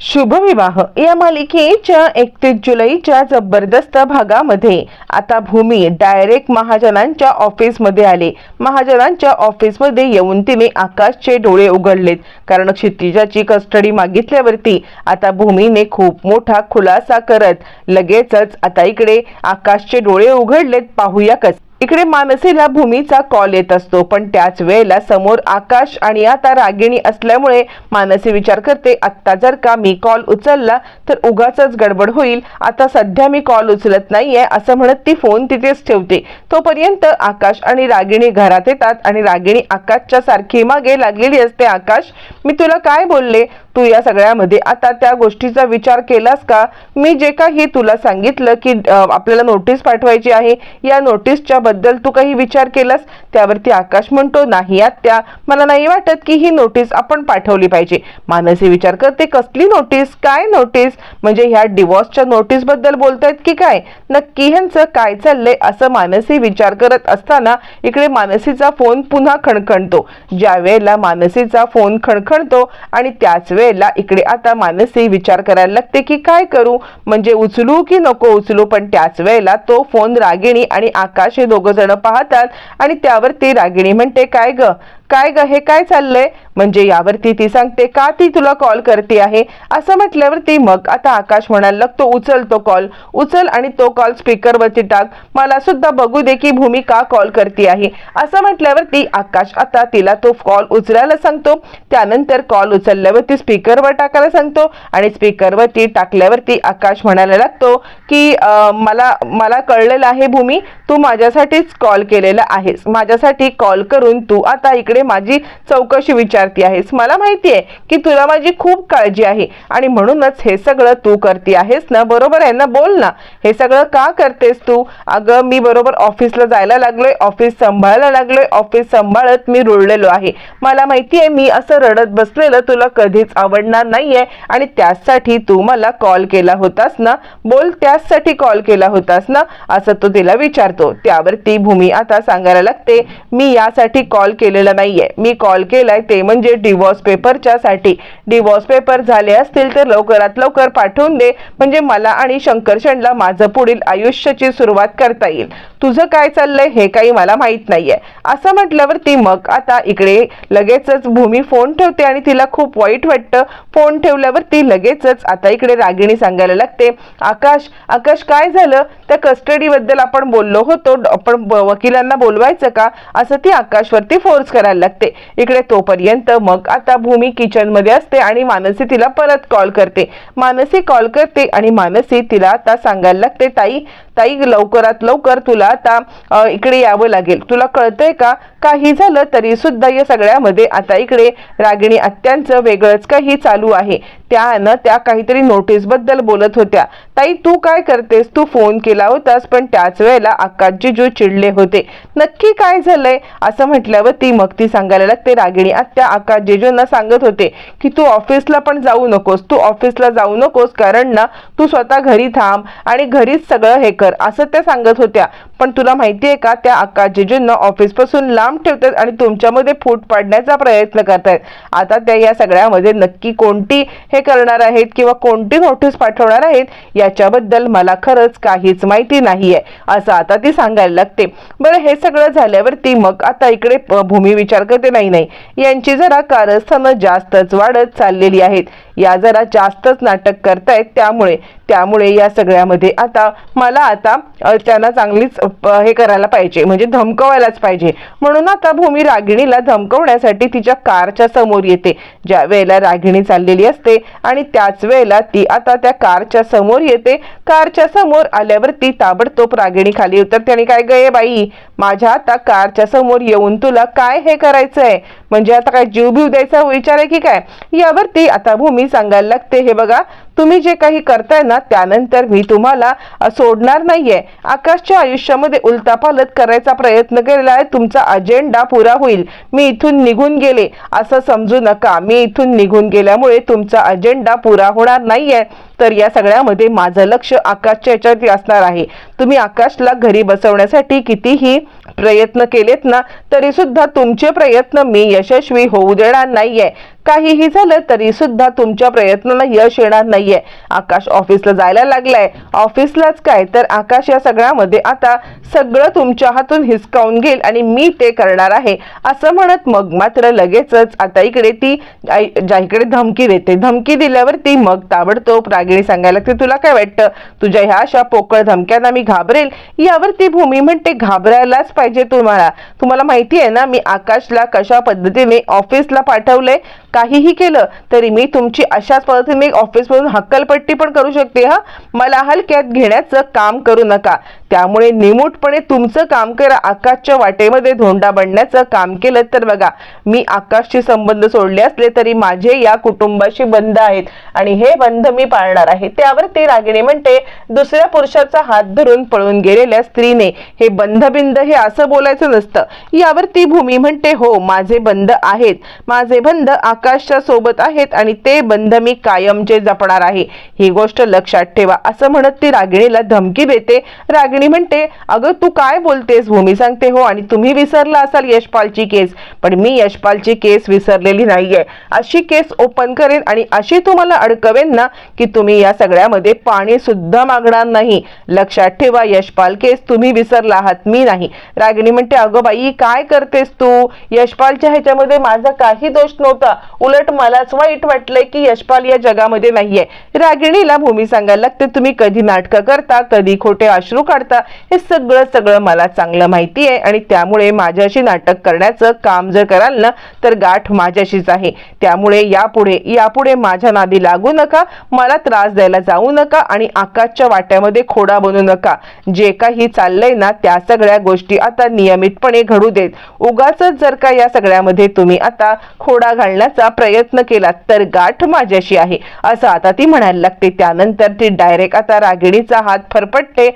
शुभविवाह. या मालिकेच्या एकतीस जुलैच्या जबरदस्त भागामध्ये आता भूमी डायरेक्ट महाजनांच्या ऑफिसमध्ये आले. महाजनांच्या ऑफिसमध्ये येऊन तिने आकाशचे डोळे उघडलेत. कारण क्षितिजाची कस्टडी मागितल्यावरती आता भूमीने खूप मोठा खुलासा करत लगेचच आता इकडे आकाशचे डोळे उघडलेत. पाहूया कस. इकडे मानसीला भूमीचा कॉल येत असतो पण त्याच वेळेला समोर आकाश आणि आता रागिणी असल्यामुळे मानसी विचार करते आत्ता जर का मी कॉल उचलला तर उगाच गडबड होईल. आता सध्या मी कॉल उचलत नाहीये असं म्हणत ती फोन तिथेच ठेवते. तोपर्यंत आकाश आणि रागिणी घरात येतात आणि रागिणी आकाशच्या सारखी मागे लागलेली असते. आकाश मी तुला काय बोलले? तू या सगळ्यामध्ये आता त्या गोष्टीचा विचार केलास का? मी जे काही तुला सांगितलं की आपल्याला नोटीस पाठवायची आहे या नोटीसच्या बद्दल तू काही विचार केलास? त्यावरती आकाश म्हणतो नाही आत्या मला नाही वाटत की ही नोटीस आपण पाठवली पाहिजे. मानसी विचार करते कसली नोटीस काय नोटीस म्हणजे ह्या डिवॉर्सच्या नोटीसबद्दल बोलतायत की काय? नक्की ह्यांचं काय चाललंय? असं मानसी विचार करत असताना इकडे मानसीचा फोन पुन्हा खणखणतो. ज्या वेळेला मानसीचा फोन खणखणतो आणि त्याच वेळेला इकडे आता मानसी विचार करायला लागते की काय करू? म्हणजे उचलू की नको उचलू? पण त्याच वेळेला तो फोन रागिणी आणि आकाश हे दोघ जण पाहतात आणि त्यावर ती रागिणी म्हणते काय ग? काय ग हे काय चाललंय? म्हणजे यावरती ती सांगते का ती तुला कॉल करते आहे? असं म्हटल्यावरती मग आता आकाश म्हणायला लागतो उचल तो कॉल उचल आणि तो कॉल स्पीकरवरती टाक. मला सुद्धा बघू दे की भूमी का कॉल करते आहे. असं म्हटल्यावरती आकाश आता तिला तो कॉल उचलायला सांगतो. त्यानंतर कॉल उचलल्यावरती स्पीकरवर टाकायला सांगतो आणि स्पीकरवरती टाकल्यावरती आकाश म्हणायला लागतो की मला मला कळलेलं आहे भूमी तू माझ्यासाठीच कॉल केलेला आहेस. माझ्यासाठी कॉल करून तू आता इकडे माझी चौकशी विचारती आहेस. मला माहिती आहे की तुला माझी खूप काळजी आहे. आणि म्हणूनच हे सगळं तू करते आहेस ना? बरोबर आहे ना? बोल ना. हे सगळं का करतेस तू? अगं मी बरोबर ऑफिसला जायला लागलोय ऑफिस सांभाळायला लागलोय ऑफिस सांभाळत मी रुळलेलो आहे. मला माहिती आहे मी असं रडत बसलेलं तुला कधीच आवडणार नाहीये आणि त्यासाठी तू मला कॉल केला होतास ना? बोल त्याचसाठी कॉल केला होतास ना? असं तो तिला विचारतो. त्यावर ती भूमी आता सांगायला लागते मी यासाठी कॉल केलेला नाही नाहीये. मी कॉल केलाय ते म्हणजे डिवॉर्स पेपरच्या साठी डिवॉर्स पेपर झाले असतील तर लवकरात लवकर पाठवून दे. म्हणजे मला आणि शंकरशनला माझं पुढील आयुष्याची सुरुवात करता येईल. तुझं काय चाललंय हे काही मला माहीत नाहीये. असं म्हटल्यावर ती मग आता इकडे लगेचच भूमी फोन ठेवते आणि तिला खूप वाईट वाटतं. फोन ठेवल्यावर ती लगेचच आता इकडे रागिणी सांगायला लागते. आकाश आकाश काय झालं? त्या कस्टडीबद्दल आपण बोललो होतो. आपण वकिलांना बोलवायचं का? असं ती आकाशवरती फोर्स करायला लागते. इकडे तोपर्यंत मग आता भूमी किचनमध्ये असते आणि मानसी तिला परत कॉल करते. मानसी कॉल करते आणि मानसी तिला आता सांगायला लागते ताई ताई लवकरात लवकर तुला आता इकडे यावं लागेल. तुला कळतंय का? काही झालं तरी सुद्धा या सगळ्यामध्ये आता इकडे रागिणी आत्यांचं वेगळंच काही चालू आहे. त्यानं त्या काहीतरी नोटीसबद्दल बोलत होत्या. ताई तू काय करतेस? तू फोन केला होतास पण त्याच वेळेला आकाशजी जो चिडले होते. नक्की काय झालंय? असं म्हटल्यावर ती मग ती सांगायला लागते रागिणी आत्या आकाश जेजूंना सांगत होते की तू ऑफिसला पण जाऊ नकोस. तू ऑफिसला जाऊ नकोस कारण ना तू स्वतः घरी थांब आणि घरीच सगळं हे कर असं त्या सांगत होत्या. पण तुला माहिती आहे का त्या आकाश जिजूंना ऑफिसपासून लांब ठेवतात आणि तुमच्यामध्ये फूट पाडण्याचा प्रयत्न करतायत. आता त्या या सगळ्यामध्ये नक्की कोणती हे करणार आहेत किंवा कोणती नोटीस पाठवणार आहेत याच्याबद्दल मला खरंच काहीच माहिती नाही आहे असं आता ती सांगायला लागते. बरं हे सगळं झाल्यावरती मग आता इकडे भूमी विचार करते. नाही नाही. यांची जरा कारस्थानं जास्तच वाढत चाललेली आहेत. या जरा जास्तच नाटक करतायत त्यामुळे त्यामुळे या सगळ्यामध्ये आता मला आता त्यांना चांगलीच हे करायला पाहिजे. म्हणजे धमकवायलाच पाहिजे. म्हणून आता भूमी रागिणीला धमकवण्यासाठी तिच्या कारच्या समोर येते. ज्या वेळेला रागिणी चाललेली असते आणि त्याच वेळेला ती आता त्या कारच्या समोर येते. कारच्या समोर आल्यावर ती ताबडतोब रागिणी खाली उतरते आणि काय गये बाई? माझ्या आता कारच्या समोर येऊन तुला काय हे करायचंय? म्हणजे आता काय जीव बिव द्यायचा विचार आहे की काय? यावरती आता भूमी सांगायला लागते हे बघा तुम्ही जे काही करताय ना त्यानंतर मी तुम्हाला सोडणार नाहीये. आकाशच्या आयुष्यामध्ये उलतापालत करायचा प्रयत्न केलेला आहे. तुमचा अजेंडा पुरा होईल. मी इथून निघून गेले. असं समजू नका. मी इथून निघून गेल्यामुळे तुमचा अजेंडा पुरा होणार नाहीये. तर या सगळ्यामध्ये माझं लक्ष आकाशच्या याच्यावरती असणार आहे. तुम्ही आकाशला घरी बसवण्यासाठी कितीही प्रयत्न केलेत ना तरी सुद्धा तुमचे प्रयत्न मी यशस्वी होऊ देणार नाहीये. काहीही झालं तरी सुद्धा तुमच्या प्रयत्नाला यश येणार नाहीये. आकाश ऑफिसला जायला लागलाय. ऑफिसलाच काय? तर आकाश या सगळ्यामध्ये आता सगळं तुमच्या हातून हिसकावून घेईल आणि मी ते करणार आहे. असं म्हणत मग मात्र लगेचच आता इकडे ती ज्याकडे ज्या इकडे धमकी देते. धमकी दिल्यावरती मग ताबडतोब रागिणी सांगायला लागते तुला काय वाटतं? तुझ्या ह्या अशा पोकळ धमक्यांना मी घाबरेल? यावरती भूमी म्हणते घाबरायलाच पाहिजे तुम्हाला. तुम्हाला माहिती आहे ना मी आकाशला कशा पद्धतीने ऑफिसला पाठवलंय? काहीही केलं तरी मी तुमची अशाच पद्धतीने ऑफिसमधून हक्कलपट्टी पण करू शकते हा? मला हलक्यात घेण्याचं काम करू नका. त्यामुळे निमूटपणे तुमचं काम करा. आकाशच्या वाटेमध्ये धोंडा बनण्याचं काम केलं तर बघा मी आकाशशी संबंध सोडले असले तरी माझे या कुटुंबाशी बंध आहेत आणि हे बंध मी पाळणार आहे. त्यावर ती रागिणी म्हणते दुसऱ्या पुरुषाचा हात धरून पळून गेलेल्या स्त्रीने हे बंधबिंद हे असं बोलायचं नसतं. यावर ती भूमी म्हणते हो माझे बंध आहेत. माझे बंध आकाशच्या सोबत आहेत आणि ते बंध मी कायमचे जपणार आहे. ही गोष्ट लक्षात ठेवा असं म्हणत ती रागिणीला धमकी देते. रागिणी म्हणते अगं तू काय बोलतेस? भूमी सांगते हो आणि तुम्ही विसरला असाल यशपालची केस. पण मी यशपालची केस विसरलेली नाहीये. अशी केस ओपन करेन आणि अशी तुम्हाला अडकवेन ना की तुम्ही या सगळ्यामध्ये पाणी सुद्धा मागणार नाही. लक्षात ठेवा यशपाल केस तुम्ही विसरला आहात मी नाही. रागिणी म्हणते अगं बाई काय करतेस तू? यशपालच्या ह्याच्यामध्ये माझा काही दोष नव्हता. उलट मलाच वाईट वाटलंय की यशपाल या जगामध्ये नाहीये. रागिणीला भूमी सांगायला लागते तुम्ही कधी नाटकं करता कधी खोटे अश्रू काढता हे सगळं सगळं मला चांगलं माहिती आहे आणि त्यामुळे माझ्याशी नाटक करण्याचं काम जर कराल ना तर गाठ माझ्याशीच आहे. त्यामुळे यापुढे यापुढे माझ्या नादी लागू नका मला त्रास द्यायला जाऊ नका आणि आकाशच्या वाट्यामध्ये खोडा बनू नका. जे काही चाललंय ना त्या सगळ्या गोष्टी आता नियमितपणे घडू देत. उगाच जर का या सगळ्यामध्ये तुम्ही आता खोडा घालण्याचा प्रयत्न केला तर गाठ माझ्याशी आहे. असं आता ती म्हणायला लागते. त्यानंतर ती डायरेक्ट आता रागिणीचा हात फरफटते.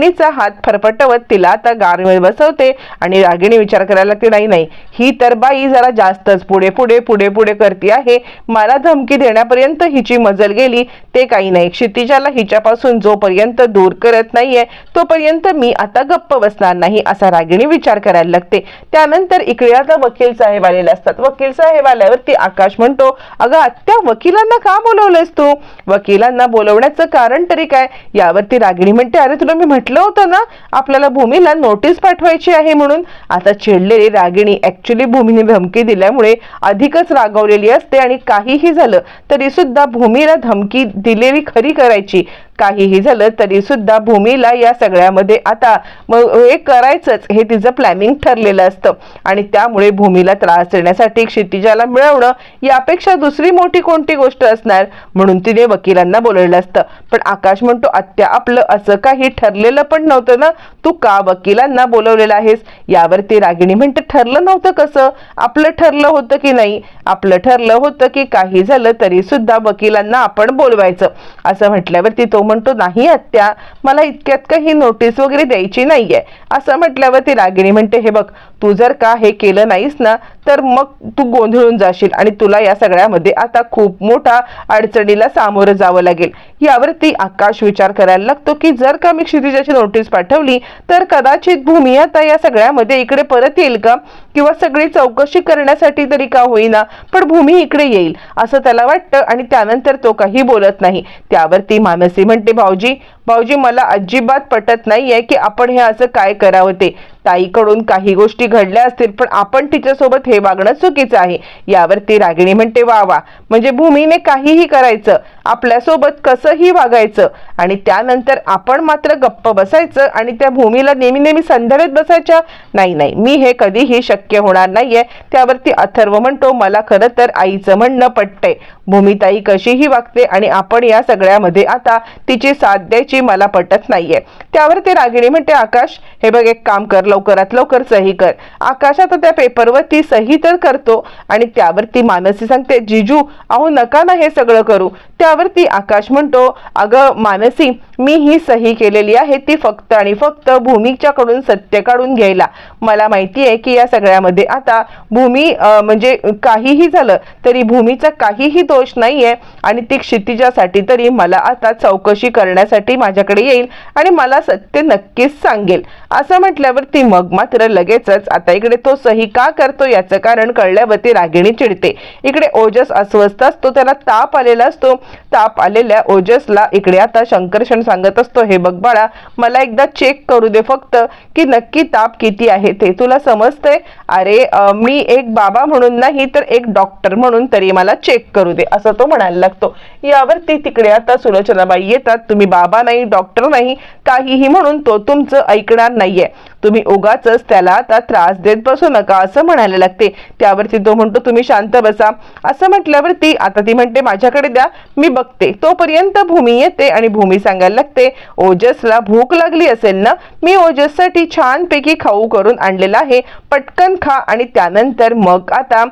रागिणीचा हात फरफटवत तिला आता गारमध्ये बसवते आणि रागिणी विचार करायला लागते नाही नाही ही तर बाई जरा जास्तच पुढे पुढे पुढे पुढे करते आहे. मला धमकी देण्यापर्यंत हिची मजल गेली. ते काही नाही. क्षितिजाला हिच्यापासून जोपर्यंत दूर करत नाहीये तोपर्यंत मी आता गप्प बसणार नाही असा रागिणी विचार करायला लागते. त्यानंतर इकडे आता वकील साहेब आलेले असतात. वकील साहेब आल्यावरती आकाश म्हणतो अगं आत्या वकिलांना का बोलवलंयस तू? वकिलांना बोलवण्याचं कारण तरी काय? यावरती रागिणी म्हणते अरे तुला मी म्हटलं होतं ना आपल्याला भूमीला नोटीस पाठवायची आहे म्हणून. आता चिडलेली रागिणी ऍक्च्युली भूमीने धमकी दिल्यामुळे अधिकच रागावलेली असते आणि काहीही झालं तरी सुद्धा भूमीला धमकी दिलेली खरी करायची. काहीही झालं तरी सुद्धा भूमीला या सगळ्यामध्ये आता मग हे करायचंच हे तिचं प्लॅनिंग ठरलेलं असतं. आणि त्यामुळे भूमीला त्रास देण्यासाठी क्षितिजाला मिळवणं यापेक्षा दुसरी मोठी कोणती गोष्ट असणार? म्हणून तिने वकिलांना बोलवलं असतं. पण आकाश म्हणतो आत्या आपलं असं काही ठरलेलं पण नव्हतं ना. तू का वकिलांना बोलवलेलं आहेस? यावरती रागिणी म्हणते ठरलं नव्हतं कसं? आपलं ठरलं होतं की नाही? आपलं ठरलं होतं की काही झालं तरी सुद्धा वकिलांना आपण बोलवायचं. असं म्हटल्यावरती तो म्हणतो नाही आत्या मला इतक्यात काही नोटीस वगैरे द्यायची नाहीये. असं म्हटल्यावर ती रागिणी म्हणते हे बघ तू जर का हे केलं नाहीस ना तर मग तू गोंधळून जाशील आणि तुला या सगळ्यामध्ये आता खूप मोठा अडचणीला सामोरं जावं लागेल. यावरती आकाश विचार करायला लागतो की जर का मी क्षितिजाची नोटीस पाठवली तर कदाचित भूमी आता या सगळ्यामध्ये इकडे परत येईल का? किंवा सगळी चौकशी करण्यासाठी तरी का होईना? पण भूमी इकडे येईल असं त्याला वाटतं आणि त्यानंतर तो काही बोलत नाही. त्यावरती मानसी म्हणते भाऊजी भाऊजी मला अजिबात पटत नाहीये की आपण हे असं काय करावं ते. ताईकडून काही गोष्टी घडल्या असतील पण आपण तिच्यासोबत हे वागणं चुकीचं आहे. यावरती रागिणी म्हणते वा वा म्हणजे भूमीने काहीही करायचं आपल्यासोबत कसंही वागायचं आणि त्यानंतर आपण मात्र गप्प बसायचं आणि त्या भूमीला नेहमी नेहमी संध्यावेत बसायच्या? नाही नाही मी हे कधीही शक्य होणार नाहीये. त्यावरती अथर्व म्हणतो मला खरं तर आईचं म्हणणं पटतंय. भूमिताई कशीही वागते आणि आपण या सगळ्यामध्ये आता तिची साथ द्यायची मला पटत नाहीये. त्यावरती रागिणी म्हणते आकाश हे बघ एक काम कर लवकरात लवकर सही कर. आकाश आता त्या पेपरवरती सही तर करतो आणि त्यावर ती मानसी सांगते जिजू अहो नका ना हे सगळं करू. त्यावर ती आकाश म्हणतो अगं मानसी मी ही सही केलेली आहे ती फक्त आणि फक्त भूमीच्याकडून सत्य काढून घ्यायला. मला माहिती आहे की या सगळ्यामध्ये आता भूमी म्हणजे काहीही झालं तरी भूमीचा काहीही दोष दोष नाहीये आणि ती क्षितिजासाठी तरी मला आता चौकशी करण्यासाठी माझ्याकडे येईल आणि मला सत्य नक्कीच सांगेल. असं म्हटल्यावरती मग मात्र लगेचच आता इकडे तो सही का करतो याचं कारण कळल्यावरती रागिणी चिडते. इकडे ओजस अस्वस्थ असतो त्याला ताप आलेला असतो. ताप आलेल्या ओजसला इकडे आता शंकरशण सांगत असतो हे बघ बाळा मला एकदा चेक करू दे फक्त की नक्की ताप किती आहे ते तुला समजतंय? अरे मी एक बाबा म्हणून नाही तर एक डॉक्टर म्हणून तरी मला चेक करू दे. असं तो म्हणायला लागतो. यावरती तिकडे आता सुलोचनाबाई येतात. तुम्ही बाबा नाही डॉक्टर नाही काहीही म्हणून तो तुमचं ऐकणार नाहीये. तुम्ही उगाच त्याला आता त्रास देत बसू नका असं म्हणायला लागते. त्यावरती तो म्हणतो तुम्ही शांत बसा. असं म्हटल्यावरती आता ती म्हणते माझ्याकडे द्या मी बघते. तोपर्यंत भूमी येते आणि भूमी सांगायला लागते ओजसला भूक लागली असेल ना मी ओजससाठी छानपैकी खाऊ करून आणलेला आहे. पटकन खा आणि त्यानंतर मग आता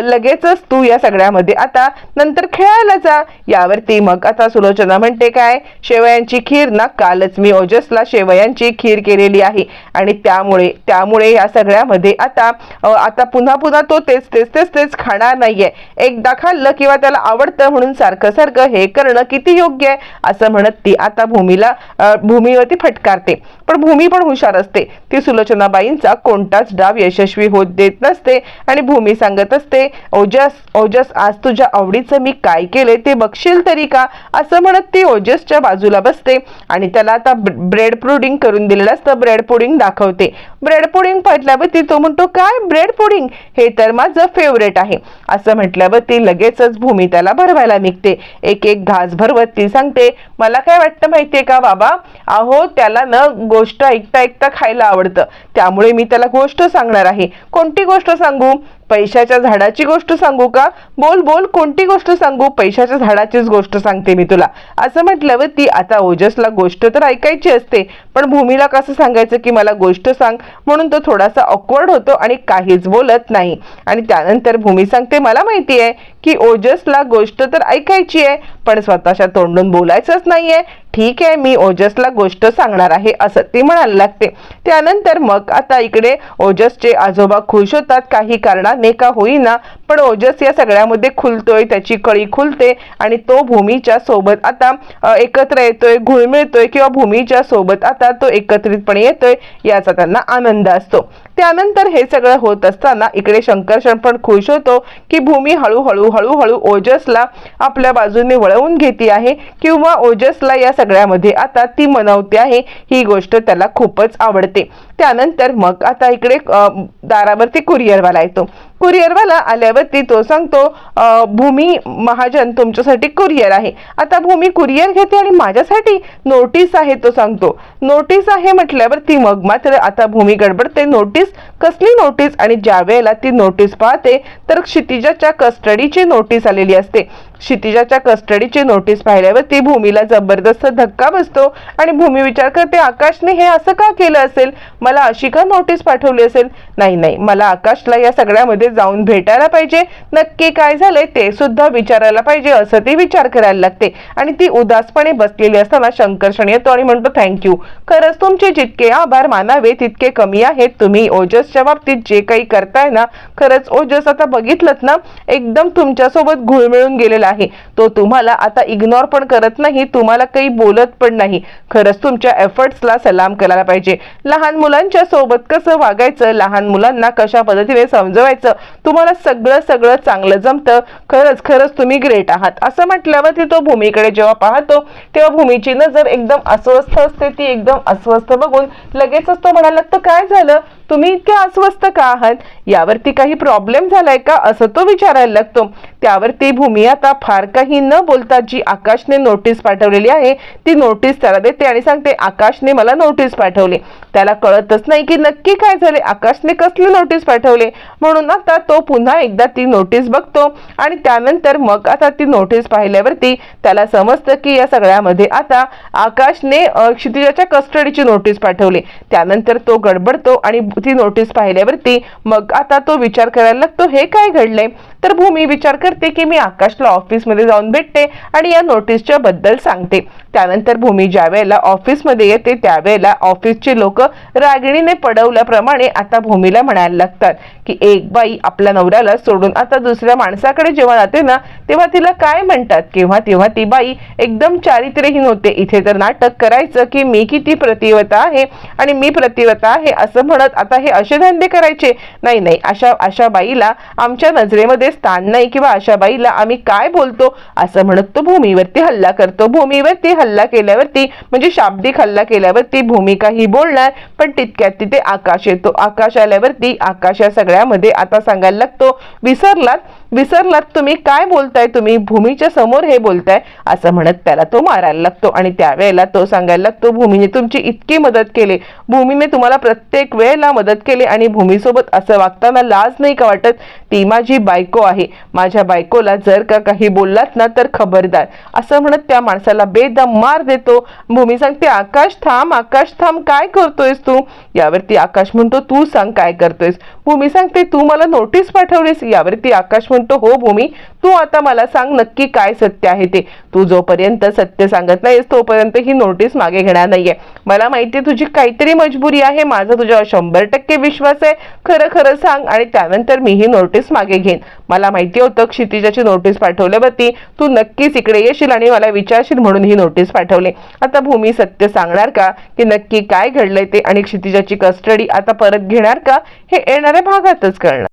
लगेचच तू या सगळ्यामध्ये आता नंतर खेळायला जा. यावरती मग आता सुलोचना म्हणते काय? शेवयांची खीर ना कालच मी ओजसला शेवयांची खीर केलेली आहे. आणि त्यामुळे त्यामुळे या सगळ्यामध्ये आता आता पुन्हा पुन्हा तो तेच तेच तेच तेच खाणार नाहीये. एकदा खाल्लं किंवा त्याला आवडतं म्हणून सारखं सारखं हे करणं किती योग्य आहे असं म्हणत ती आता भूमीला भूमीवरती फटकारते. पण भूमी पण हुशार असते. ती सुलोचनाबाईंचा कोणताच डाव यशस्वी होत देत नसते आणि भूमी सांगत असते ओजस ओजस आज तुझ्या आवडीचं मी काय केले ते बघशील तरी का? असं म्हणत ती ओजसच्या बाजूला बसते आणि त्याला आता ब्रेड पुडिंग करून दिलेलं असतं. ब्रेड पुडिंग दाखवते. ब्रेड पुडिंग म्हटल्यावरती तो म्हणतो काय? ब्रेड पुडिंग हे तर माझं फेवरेट आहे. असं म्हटल्यावर ती लगेचच भूमी त्याला भरवायला निघते. एक एक घास भरवत ती सांगते मला काय वाटतं माहितीये का बाबा? अहो त्याला न गोष्ट ऐकता ऐकता खायला आवडतं. त्यामुळे मी त्याला गोष्ट सांगणार आहे. कोणती गोष्ट सांगू? पैशाच्या झाडाची गोष्ट सांगू का? बोल बोल कोणती गोष्ट सांगू? पैशाच्या झाडाचीच गोष्ट सांगते मी तुला. असं म्हटल्यावर ती आता ओजसला गोष्ट तर ऐकायची असते पण भूमीला कसं सांगायचं की मला गोष्ट सांग? म्हणून तो थोडासा ऑकवर्ड होतो आणि काहीच बोलत नाही. आणि त्यानंतर भूमी सांगते मला माहिती आहे की ओजसला गोष्ट तर ऐकायची आहे पण स्वतःच्या तोंडून बोलायचंच नाहीये. ठीक आहे मी ओजसला गोष्ट सांगणार आहे असं ती म्हणायला लागते. त्यानंतर मग आता इकडे ओजसचे आजोबा खुश होतात. काही कारणाने का होईना पण ओजस या सगळ्यामध्ये खुलतोय त्याची कळी खुलते आणि तो भूमीच्या सोबत आता एकत्र येतोय घुळमिळतोय किंवा भूमीच्या सोबत आता तो एकत्रितपणे येतोय याचा त्यांना आनंद असतो. त्यानंतर हे सगळं होत असताना इकडे शंकरशण पण खुश होतो की भूमी हळूहळू हळूहळू ओजसला आपल्या बाजूने वळवून घेते आहे किंवा ओजसला या सगळ्यामध्ये आता ती मनवते आहे. ही गोष्ट त्याला खूपच आवडते. त्यानंतर मग आता इकडे दारावरती कुरिअरवाला येतो. कुरिअरवाला आल्यावरती तो सांगतो भूमी महाजन तुमच्यासाठी कुरिअर आहे. आता भूमी कुरिअर घेते आणि माझ्यासाठी नोटीस आहे तो सांगतो. नोटीस आहे म्हटल्यावरती मग मात्र आता भूमी गडबडते. नोटीस कसली नोटीस? आणि ज्या वेळेला ती नोटीस पाहते तर क्षितिजाच्या कस्टडीची नोटीस आलेली असते. क्षितिजाच्या कस्टडीची नोटीस पाहिल्यावरती भूमीला जबरदस्त धक्का बसतो आणि भूमी विचार करते आकाशने हे असं का केलं असेल? मला अशी का नोटीस पाठवली असेल? नाही नाही. मला आकाशला या सगळ्यामध्ये जाऊन भेटायला पाहिजे. नक्की काय झालंय ते सुद्धा विचारायला पाहिजे असं ती विचार करायला लागते. आणि ती उदासपणे बसलेली असताना शंकर्षण येतो आणि म्हणतो थँक्यू खरंच तुमचे जितके आभार मानावे तितके कमी आहेत. तुम्ही ओजसच्या बाबतीत जे काही करताय ना खरंच ओजस आता बघितलं ना एकदम तुमच्यासोबत घुळमिळून गेलेला आहे. तो तुम्हाला आता इग्नोर पण करत नाही तुम्हाला काही बोलत पण नाही. खरंच तुमच्या एफर्ट्सला सलाम करायला पाहिजे. लहान मुलं मुलांच्या सोबत कसं वागायचं लहान मुलांना कशा पद्धतीने समजवायचं तुम्हाला सगळं सगळं चांगलं जमतं. खरंच खरंच तुम्ही ग्रेट आहात. असं म्हटल्यावर तो भूमीकडे जेव्हा पाहतो तेव्हा भूमीची नजर एकदम अस्वस्थ असते. ती एकदम अस्वस्थ बघून लगेचच तो म्हणाला तर काय झालं? तुम्ही इतके अस्वस्थ का आहात? यावरती काही प्रॉब्लेम झालाय का? असं तो विचारायला लागतो. त्यावरती भूमी आता फार काही न बोलता जी आकाशने नोटीस पाठवलेली आहे ती नोटीस त्याला देते आणि सांगते आकाशने मला नोटीस पाठवली. त्याला कळतच नाही की नक्की काय झाले. आकाशने कसले नोटीस पाठवले? म्हणून आता तो पुन्हा एकदा ती नोटीस बघतो आणि त्यानंतर मग आता ती नोटीस पाहिल्यावरती त्याला समजतं की या सगळ्यामध्ये आता आकाशने क्षितिजाच्या कस्टडीची नोटीस पाठवली. त्यानंतर तो गडबडतो आणि ती नोटीस पाहिल्यावरती मग आता तो विचार करायला लागतो हे काय घडलंय? तर भूमी विचार करते की मी आकाशला ऑफिसमध्ये जाऊन भेटते आणि या नोटीसच्या बद्दल सांगते. त्यानंतर भूमी ज्या वेळेला ऑफिसमध्ये येते त्यावेळेला ऑफिसचे लोक रागिणीने पडवल्याप्रमाणे आता भूमीला म्हणायला लागतात की एक बाई आपल्या नवऱ्याला सोडून आता दुसऱ्या माणसाकडे जेव्हा जाते ना तेव्हा तिला काय म्हणतात? केव्हा तेव्हा ती बाई एकदम चारित्र्यहीन होते. इथे तर नाटक करायचं की मी किती प्रतिवता आहे आणि मी प्रतिवता आहे असं म्हणत आता हे असे धंदे करायचे? नाही नाही. अशा अशा बाईला आमच्या नजरेमध्ये स्थान नाही किंवा अशा बाईला आम्ही काय बोलतो? असं म्हणत तो भूमीवरती हल्ला करतो. भूमीवरती हल्ला केल्यावरती म्हणजे शाब्दिक हल्ला केल्यावरती भूमिका ही बोलणार पण तितक्यात तिथे आकाश येतो. आकाश आल्यावरती आकाश या सगळ्यामध्ये आता सांगायला लागतो. विसरलात? विसरलात तुम्ही काय बोलताय तुम्ही भूमीच्या समोर हे बोलताय असं म्हणत त्याला तो मारायला लागतो. आणि त्यावेळेला तो सांगायला लागतो भूमीने तुमची इतकी मदत केली. भूमीने तुम्हाला प्रत्येक वेळेला मदत केली आणि भूमीसोबत असं वागताना लाज नाही का वाटत? ती माझी बायको आहे. माझ्या बायकोला जर का काही बोललात ना तर खबरदार. असं म्हणत त्या माणसाला बेदम मार देतो. भूमी सांगते आकाश थांब आकाश थांब काय करतोयस तू? यावरती आकाश म्हणतो तू सांग काय करतोयस? भूमी सांगते तू मला नोटीस पाठवलीस. यावरती आकाश म्हणतो हो भूमी तू आता मला सांग नक्की काय सत्य आहे ते. तू जोपर्यंत सत्य सांगत नाहीस तोपर्यंत ही नोटीस मागे घेणार नाहीये. मला माहिती तुझी काहीतरी मजबुरी आहे माझा तुझ्यावर शंभर टक्के विश्वास आहे. खरं खरं सांग आणि त्यानंतर मी ही नोटीस मागे घेईन. मला माहिती होतं क्षितिजाची नोटीस पाठवल्यावरती तू नक्कीच इकडे येशील आणि मला विचारशील म्हणून ही नोटीस पाठवली. आता भूमी सत्य सांगणार का? की नक्की काय घडलंय ते आणि क्षितिजाची कस्टडी आता परत घेणार का? हे येणाऱ्या भागातच कळणार.